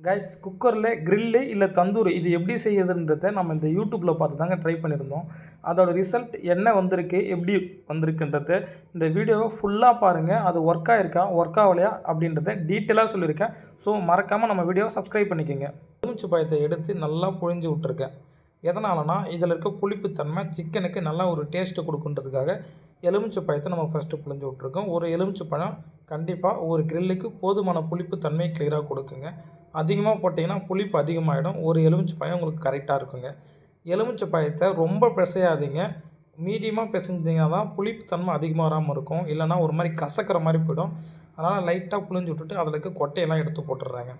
Guys குக்கரில் grill இல்லை தந்தூர் இது எப்படி செய்யுதுன்றத நம்ம இந்த யூடியூப்பில் பார்த்து தாங்க ட்ரை பண்ணியிருந்தோம். அதோட ரிசல்ட் என்ன வந்திருக்கு எப்படி வந்திருக்குன்றத இந்த வீடியோவை ஃபுல்லாக பாருங்கள் அது ஒர்க் ஆகிருக்கா ஒர்க் ஆகலையா அப்படின்றத டீட்டெயிலாக சொல்லியிருக்கேன். ஸோ மறக்காமல் நம்ம வீடியோவை சப்ஸ்கிரைப் பண்ணிக்கோங்க. எலுமிச்சை பழத்தை எடுத்து நல்லா புழிஞ்சு விட்ருக்கேன் எதனாலனா இதில் இருக்க புளிப்புத்தன்மை சிக்கனுக்கு நல்லா ஒரு டேஸ்ட்டு கொடுக்குன்றதுக்காக எலுமிச்சை பழத்தை நம்ம ஃபஸ்ட்டு புழிஞ்சு விட்ருக்கோம் ஒரு எலுமிச்சை பழம் கண்டிப்பாக ஒரு கிரில்லுக்கு போதுமான புளிப்புத்தன்மை கிளியராக கொடுக்குங்க. அதிகமாக போட்டிங்கன்னா புளிப்பு அதிகமாகிடும் ஒரு எலுமிச்சை பழம் உங்களுக்கு கரெக்டாக இருக்குங்க. எலுமிச்சை பழத்தை ரொம்ப பிசையாதீங்க. மீடியமாக பிசைஞ்சிங்கன்னா தான் புளிப்பு தன்மை அதிகமாக வராமல் இருக்கும். இல்லைன்னா ஒரு மாதிரி கசக்கிற மாதிரி போயிடும். அதனால் லைட்டாக புழிஞ்சு விட்டுட்டு அதில் இருக்க கொட்டையெல்லாம் எடுத்து போட்டுடுறாங்க.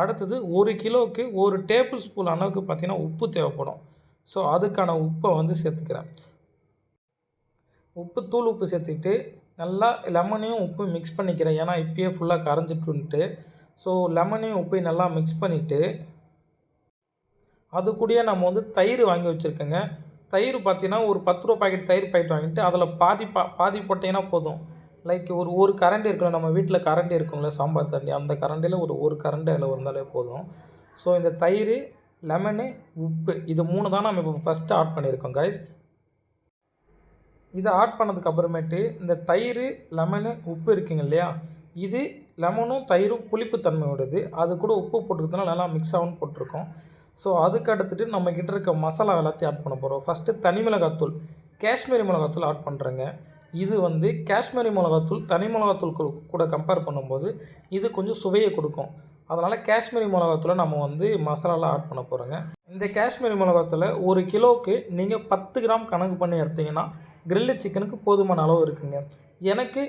அடுத்தது ஒரு கிலோவுக்கு ஒரு டேபிள் ஸ்பூன் அளவுக்கு பார்த்திங்கன்னா உப்பு தேவைப்படும். ஸோ அதுக்கான உப்பை வந்து சேர்த்துக்கிறேன். உப்பு தூள் உப்பு சேர்த்துக்கிட்டு நல்லா லெமனையும் உப்பு மிக்ஸ் பண்ணிக்கிறேன். ஏன்னா இப்பயே ஃபுல்லாக கரைஞ்சிட்டுன்ட்டு ஸோ லெமனையும் உப்பையும் நல்லா மிக்ஸ் பண்ணிவிட்டு அது கூடயே நம்ம வந்து தயிர் வாங்கி வச்சுருக்கோங்க. தயிர் பார்த்தீங்கன்னா ஒரு பத்து ரூபா பாக்கெட் தயிர் பாக்கெட் வாங்கிட்டு அதில் பாதி பா பாதி போட்டிங்கன்னா போதும். லைக் ஒரு ஒரு கரண்டி இருக்குல்ல நம்ம வீட்டில் கரண்டி இருக்குங்களே சாம்பார் தண்ணி அந்த கரண்டியில் ஒரு ஒரு கரண்டி அதில் இருந்தாலே போதும். ஸோ இந்த தயிர் லெமனு உப்பு இது மூணு தான் நம்ம இப்போ ஃபஸ்ட்டு ஆட் பண்ணியிருக்கோம் கைஸ் இதை ஆட் பண்ணதுக்கு அப்புறமேட்டு இந்த தயிர் லெமனு உப்பு இருக்குங்க இல்லையா? இது லெமனும் தயிரும் புளிப்பு தன்மையோடது அது கூட உப்பு போட்டுக்கிறதுனால நல்லா மிக்ஸ் ஆகும் போட்டிருக்கோம். ஸோ அதுக்கு அடுத்துட்டு நம்ம கிட்ட இருக்க மசாலா எல்லாத்தையும் ஆட் பண்ண போகிறோம் ஃபஸ்ட்டு தனி மிளகாத்தூள் காஷ்மீரி மிளகாத்தூள் ஆட் பண்ணுறேங்க இது வந்து காஷ்மீரி மிளகாத்தூள் தனி மிளகாத்தூள் கூட கம்பேர் பண்ணும்போது இது கொஞ்சம் சுவையை கொடுக்கும். அதனால் காஷ்மீரி மிளகாத்தூளை நம்ம வந்து மசாலாலாம் ஆட் பண்ண போகிறோங்க இந்த காஷ்மீரி மிளகாத்தூளை ஒரு கிலோவுக்கு நீங்கள் பத்து கிராம் கணக்கு பண்ணி எடுத்தீங்கன்னா கிரில்லு சிக்கனுக்கு போதுமான அளவு இருக்குங்க. எனக்கு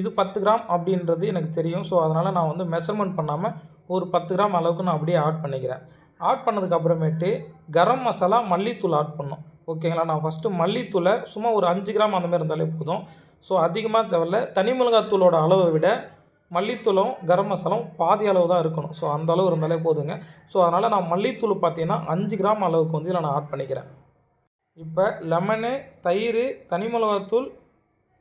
இது பத்து கிராம் அப்படின்றது எனக்கு தெரியும். ஸோ அதனால் நான் வந்து மெஷர்மெண்ட் பண்ணாமல் ஒரு பத்து கிராம் அளவுக்கு நான் அப்படியே ஆட் பண்ணிக்கிறேன். ஆட் பண்ணதுக்கு அப்புறமேட்டு கரம் மசாலா மல்லித்தூள் ஆட் பண்ணோம் ஓகேங்களா நான் ஃபஸ்ட்டு மல்லித்தூளை சும்மா ஒரு அஞ்சு கிராம் அந்த மாதிரி இருந்தாலே போதும். ஸோ அதிகமாக தேவையில்ல. தனி மிளகாத்தூளோட அளவை விட மல்லித்தூளும் கரம் மசாலாவும் பாதி அளவு தான் இருக்கணும். ஸோ அந்த அளவு இருந்தாலே போதுங்க. ஸோ அதனால் நான் மல்லித்தூள் பார்த்தீங்கன்னா அஞ்சு கிராம் அளவுக்கு வந்து இதில் நான் ஆட் பண்ணிக்கிறேன். இப்போ லெமனு தயிர் தனி மிளகாத்தூள்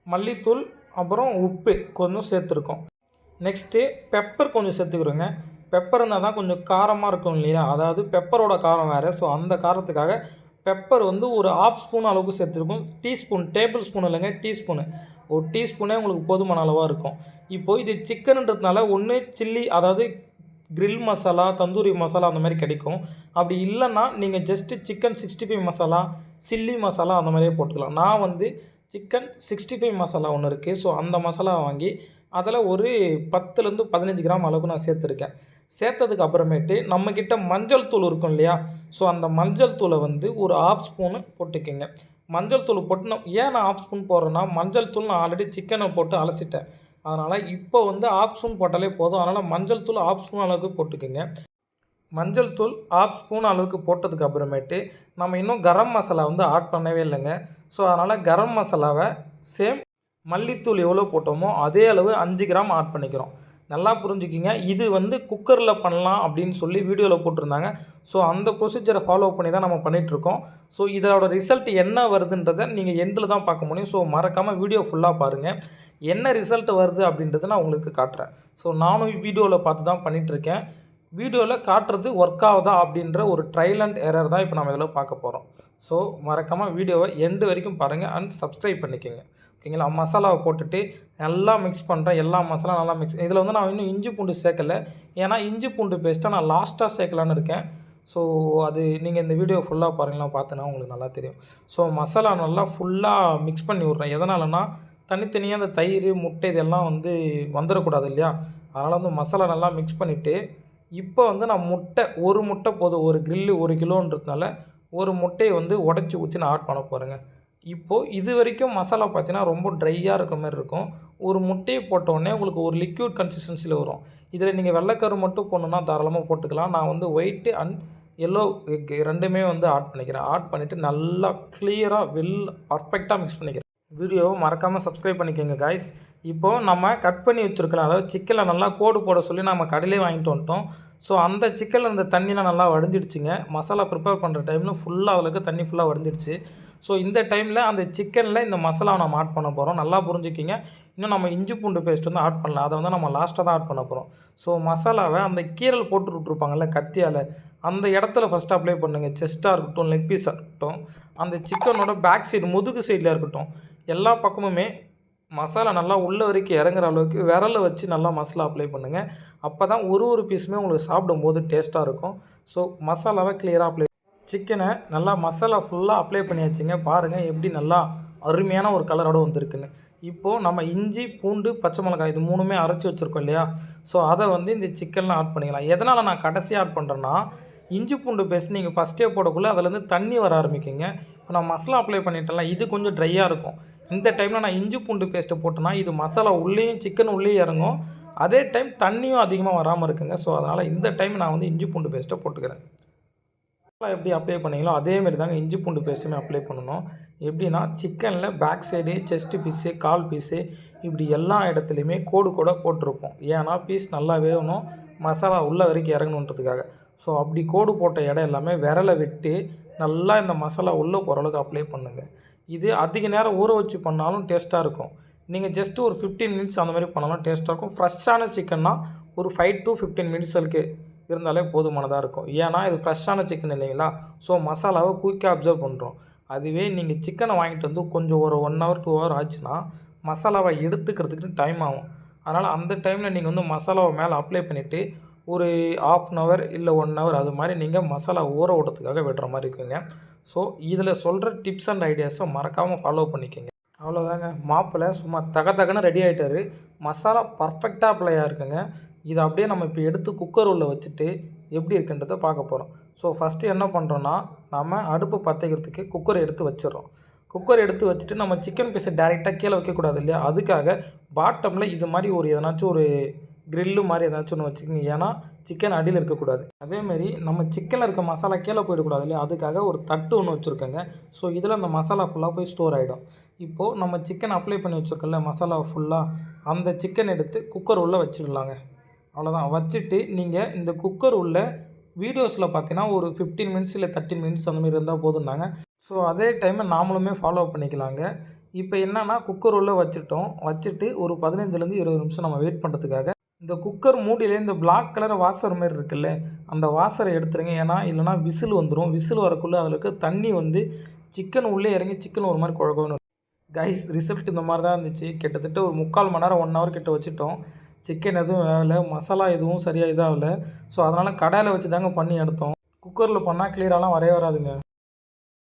மல்லித்தூள் அப்புறம் உப்பு கொஞ்சம் சேர்த்துருக்கோம். நெக்ஸ்ட்டு பெப்பர் கொஞ்சம் சேர்த்துக்கிறோங்க. பெப்பர் இருந்தால் தான் கொஞ்சம் காரமாக இருக்கும் இல்லையா? அதாவது பெப்பரோட காரம் வேறு. ஸோ அந்த காரத்துக்காக பெப்பர் வந்து ஒரு ஆஃப் ஸ்பூன் அளவுக்கு சேர்த்துருக்கோம். டீஸ்பூன் டேபிள் ஸ்பூன் இல்லைங்க டீஸ்பூனு ஒரு டீஸ்பூனே உங்களுக்கு போதுமான அளவாக இருக்கும். இப்போது இது சிக்கனுன்றதுனால ஒன்று சில்லி அதாவது கிரில் மசாலா தந்தூரி மசாலா அந்த மாதிரி கிடைக்கும். அப்படி இல்லைன்னா நீங்கள் just chicken sixty five masala chilli masala அந்த மாதிரியே போட்டுக்கலாம். நான் வந்து சிக்கன் சிக்ஸ்டி ஃபைவ் மசாலா ஒன்று இருக்குது ஸோ அந்த மசாலா வாங்கி அதில் ஒரு பத்துலேருந்து பதினஞ்சு கிராம் அளவுக்கு நான் சேர்த்துருக்கேன். சேர்த்ததுக்கு அப்புறமேட்டு நம்மக்கிட்ட மஞ்சள் தூள் இருக்கும் இல்லையா? ஸோ அந்த மஞ்சள் தூளை வந்து ஒரு ஆஃப் ஸ்பூனு போட்டுக்கோங்க. மஞ்சள் தூள் போட்டு நான் ஏன் நான் ஆஃப் ஸ்பூன் போடுறேன்னா மஞ்சள் தூள் நான் ஆல்ரெடி சிக்கனை போட்டு அலசிட்டேன். அதனால் இப்போ வந்து ஆஃப் ஸ்பூன் போட்டாலே போதும். அதனால் மஞ்சள் தூள் ஆஃப் ஸ்பூன் அளவுக்கு போட்டுக்கோங்க. மஞ்சள் தூள் ஆஃப் ஸ்பூன் அளவுக்கு போட்டதுக்கு அப்புறமேட்டு நம்ம இன்னும் கரம் மசாலா வந்து ஆட் பண்ணவே இல்லைங்க. ஸோ அதனால் கரம் மசாலாவை சேம் மல்லித்தூள் எவ்வளோ போட்டோமோ அதே அளவு அஞ்சு கிராம் ஆட் பண்ணிக்கிறோம். நல்லா புரிஞ்சுக்கிங்க. இது வந்து குக்கரில் பண்ணலாம் அப்படின்னு சொல்லி வீடியோவில் போட்டிருந்தாங்க. ஸோ அந்த ப்ரொசீஜரை ஃபாலோ பண்ணி தான் நம்ம பண்ணிகிட்ருக்கோம் ஸோ இதோட ரிசல்ட் என்ன வருதுன்றதை நீங்கள் எண்டில் தான் பார்க்க முடியும். ஸோ மறக்காமல் வீடியோ ஃபுல்லாக பாருங்கள் என்ன ரிசல்ட் வருது அப்படின்றத நான் உங்களுக்கு காட்டுறேன். ஸோ நானும் வீடியோவில் பார்த்து தான் பண்ணிகிட்ருக்கேன் வீடியோவில் காட்டுறது ஒர்க் ஆகுதா அப்படின்ற ஒரு ட்ரையல் அண்ட் எரர் தான் இப்போ நம்ம இதில் பார்க்க போகிறோம் ஸோ மறக்காமல் வீடியோவை எண்டு வரைக்கும் பாருங்கள் அண்ட் சப்ஸ்கிரைப் பண்ணிக்கோங்க. ஓகேங்களா மசாலாவை போட்டுட்டு நல்லா மிக்ஸ் பண்ணுறேன் எல்லா மசாலா நல்லா மிக்ஸ் இதில் வந்து நான் இன்னும் இஞ்சி பூண்டு சேர்க்கல. ஏன்னா இஞ்சி பூண்டு பேஸ்ட்டாக நான் லாஸ்ட்டாக சேர்க்கலான்னு இருக்கேன். ஸோ அது நீங்கள் இந்த வீடியோ ஃபுல்லாக பாருங்களா பார்த்தீங்கன்னா உங்களுக்கு நல்லா தெரியும். ஸோ மசாலா நல்லா ஃபுல்லாக மிக்ஸ் பண்ணி விட்றேன். எதனாலனா தனித்தனியாக அந்த தயிர் முட்டை இதெல்லாம் வந்து வந்துடக்கூடாது இல்லையா? அதனால் வந்து மசாலா நல்லா மிக்ஸ் பண்ணிவிட்டு இப்போ வந்து நான் முட்டை ஒரு முட்டை போதும். ஒரு கிரில்லு ஒரு கிலோன்றதுனால ஒரு முட்டையை வந்து உடச்சி ஊற்றி நான் ஆட் பண்ண போகிறேங்க இப்போது இது வரைக்கும் மசாலா பார்த்தீங்கன்னா ரொம்ப ட்ரையாக இருக்க மாதிரி இருக்கும். ஒரு முட்டையை போட்டோடனே உங்களுக்கு ஒரு லிக்யூட் கன்சிஸ்டன்சியில் வரும். இதில் நீங்கள் வெள்ளைக்கரு மட்டும் போடணுன்னா தாராளமாக போட்டுக்கலாம். நான் வந்து ஒயிட்டு அண்ட் எல்லோ ரெண்டுமே வந்து ஆட் பண்ணிக்கிறேன். ஆட் பண்ணிவிட்டு நல்லா கிளியராக வெல் பர்ஃபெக்டாக மிக்ஸ் பண்ணிக்கிறேன். வீடியோவை மறக்காமல் சப்ஸ்கிரைப் பண்ணிக்கோங்க காய்ஸ் இப்போது நம்ம கட் பண்ணி வச்சுருக்கலாம். அதாவது சிக்கனை நல்லா கோடு போட சொல்லி நம்ம கடையிலே வாங்கிட்டு வந்துட்டோம். ஸோ அந்த சிக்கனில் இருந்த தண்ணிலாம் நல்லா வடிஞ்சிடுச்சுங்க. மசாலா ப்ரிப்பேர் பண்ணுற டைமில் ஃபுல்லாக அதில் இருக்க தண்ணி ஃபுல்லாக வடிஞ்சிடுச்சு. ஸோ இந்த டைமில் அந்த சிக்கனில் இந்த மசாலாவை நம்ம ஆட் பண்ண போகிறோம் நல்லா புரிஞ்சுக்கிங்க. இன்னும் நம்ம இஞ்சி பூண்டு பேஸ்ட் வந்து ஆட் பண்ணலாம். அதை வந்து நம்ம லாஸ்ட்டாக தான் ஆட் பண்ண போகிறோம் ஸோ மசாலாவை அந்த கீரல் போட்டு விட்ருப்பாங்கல்ல கத்தியால் அந்த இடத்துல ஃபஸ்ட்டு அப்ளை பண்ணுங்கள் செஸ்ட்டாக இருக்கட்டும் லெக் பீஸாக இருக்கட்டும் அந்த சிக்கனோட பேக் சைடு முதுகு சைடில் இருக்கட்டும் எல்லா பக்கமுமே மசாலா நல்லா உள்ள வரைக்கும் இறங்குற அளவுக்கு விரலை வச்சு நல்லா மசாலா அப்ளை பண்ணுங்கள் அப்போ தான் ஒரு ஒரு பீஸுமே உங்களுக்கு சாப்பிடும்போது டேஸ்ட்டாக இருக்கும். ஸோ மசாலாவை கிளியராக அப்ளை சிக்கனை நல்லா மசாலா ஃபுல்லாக அப்ளை பண்ணியாச்சுங்க. பாருங்கள் எப்படி நல்லா அருமையான ஒரு கலரோடு வந்திருக்குன்னு. இப்போது நம்ம இஞ்சி பூண்டு பச்சை மிளகாய் இது மூணுமே அரைச்சி வச்சுருக்கோம் இல்லையா? ஸோ அதை வந்து இந்த சிக்கனில் ஆட் பண்ணிக்கலாம். எதனால் நான் கடைசியாக ஆட் பண்ணுறேன்னா இஞ்சி பூண்டு பேஸ்ட் நீங்கள் ஃபஸ்ட்டே போடக்குள்ளே அதுலேருந்து தண்ணி வர ஆரம்பிக்குங்க. இப்போ நான் மசாலா அப்ளை பண்ணிட்டேன்ல இது கொஞ்சம் ட்ரையாக இருக்கும். இந்த டைமில் நான் இஞ்சி பூண்டு பேஸ்ட்டை போட்டேன்னா இது மசாலா உள்ளேயும் சிக்கன் உள்ளேயும் இறங்கும். அதே டைம் தண்ணியும் அதிகமாக வராமல் இருக்குங்க. ஸோ அதனால் இந்த டைம் நான் வந்து இஞ்சி பூண்டு பேஸ்ட்டை போட்டுக்கிறேன். மசாலா எப்படி அப்ளை பண்ணீங்களோ அதேமாரி தாங்க இஞ்சி பூண்டு பேஸ்ட்டுமே அப்ளை பண்ணணும். எப்படின்னா சிக்கனில் பேக் சைடு செஸ்ட்டு பீஸு கால் பீஸு இப்படி எல்லா இடத்துலையுமே கோடு கூட போட்டிருப்போம். ஏன்னா பீஸ் நல்லா வேகணும் மசாலா உள்ள வரைக்கும் இறங்கணுன்றதுக்காக. ஸோ அப்படி கோடு போட்ட இடம் எல்லாமே விரலை விட்டு நல்லா இந்த மசாலா உள்ளே போகிற அளவுக்கு அப்ளை பண்ணுங்கள் இது அதிக நேரம் ஊற வச்சு பண்ணாலும் டேஸ்ட்டாக இருக்கும். நீங்கள் ஜஸ்ட் ஒரு ஃபிஃப்டீன் மினிட்ஸ் அந்த மாதிரி பண்ணாலும் டேஸ்ட்டாக இருக்கும். ஃப்ரெஷ்ஷான சிக்கன்னா ஒரு ஃபைவ் டு ஃபிஃப்டீன் மினிட்ஸுக்கு இருந்தாலே போதுமானதாக இருக்கும். ஏன்னா இது ஃப்ரெஷ்ஷான சிக்கன் இல்லைங்களா? ஸோ மசாலாவை குயிக்காக அப்சர்வ் பண்ணுறோம் அதுவே நீங்கள் சிக்கனை வாங்கிட்டு வந்து கொஞ்சம் ஒரு ஒன் ஹவர் டூ ஹவர் ஆச்சுன்னா மசாலாவை எடுத்துக்கிறதுக்கு டைம் ஆகும். அதனால் அந்த டைமில் நீங்கள் வந்து மசாலாவை மேலே அப்ளை பண்ணிவிட்டு ஒரு ஆஃப் அன் ஹவர் இல்லை ஒன் ஹவர் அது மாதிரி நீங்கள் மசாலா ஊற விடுறதுக்காக விடுற மாதிரி இருக்குங்க. ஸோ இதில் சொல்கிற டிப்ஸ் அண்ட் ஐடியாஸை மறக்காமல் ஃபாலோ பண்ணிக்கோங்க. அவ்வளோதாங்க மாப்பிள்ளை சும்மா தக தகன்னு ரெடி ஆகிட்டாரு மசாலா பர்ஃபெக்டாக அப்ளையாக இருக்குங்க இதை அப்படியே நம்ம இப்போ எடுத்து குக்கர் உள்ளே வச்சுட்டு எப்படி இருக்குன்றதை பார்க்க போகிறோம் ஸோ ஃபஸ்ட்டு என்ன பண்ணுறோன்னா நம்ம அடுப்பு பற்றிக்கிறதுக்கு குக்கர் எடுத்து வச்சிடுறோம். குக்கர் எடுத்து வச்சுட்டு நம்ம சிக்கன் பீஸை டேரெக்டாக கீழே வைக்கக்கூடாது இல்லையா? அதுக்காக பாட்டமில் இது மாதிரி ஒரு எதனாச்சும் ஒரு கிரில்லு மாதிரி ஏதாச்சும் ஒன்று வச்சுக்கோங்க. ஏன்னா சிக்கன் அடியில் இருக்கக்கூடாது. அதேமாரி நம்ம சிக்கனில் இருக்க மசாலா கீழே போயிடக்கூடாது இல்லையா? அதுக்காக ஒரு தட்டு ஒன்று வச்சுருக்கேங்க. ஸோ இதில் அந்த மசாலா ஃபுல்லாக போய் ஸ்டோர் ஆகிடும் இப்போது நம்ம சிக்கன் அப்ளை பண்ணி வச்சுருக்கோம்ல மசாலா ஃபுல்லாக அந்த சிக்கன் எடுத்து குக்கர் உள்ளே வச்சிடலாங்க. அவ்வளோதான் வச்சுட்டு நீங்கள் இந்த குக்கர் உள்ள வீடியோஸில் பார்த்தீங்கன்னா ஒரு ஃபிஃப்டீன் மினிட்ஸ் இல்லை தேர்ட்டின் மினிட்ஸ் அந்த மாதிரி இருந்தால் போதும்னாங்க ஸோ அதே டைமை நாமளுமே ஃபாலோ பண்ணிக்கலாங்க. இப்போ என்னென்னா குக்கர் உள்ளே வச்சுட்டோம். வச்சுட்டு ஒரு பதினஞ்சுலேருந்து இருபது நிமிஷம் நம்ம வெயிட் பண்ணுறதுக்காக இந்த குக்கர் மூடியிலே இந்த பிளாக் கலர் வாசர் மாதிரி இருக்குல்ல அந்த வாசரை எடுத்துருங்க. ஏன்னா இல்லைனா விசில் வந்துடும் விசில் வரக்குள்ளே அதில் இருக்க தண்ணி வந்து சிக்கன் உள்ளே இறங்கி சிக்கன் ஒரு மாதிரி குழகணும் கைஸ் ரிசல்ட் இந்த மாதிரி தான் இருந்துச்சு. கிட்டத்தட்ட ஒரு முக்கால் மணி நேரம் ஒன் ஹவர் கிட்ட வச்சுட்டோம். சிக்கன் எதுவும் வேகலை. மசாலா எதுவும் சரியாக இதாகலை. ஸோ அதனால் கடையில் வச்சு தாங்க பண்ணி எடுத்தோம். குக்கரில் பண்ணால் கிளியராலாம் வரவே வராதுங்க.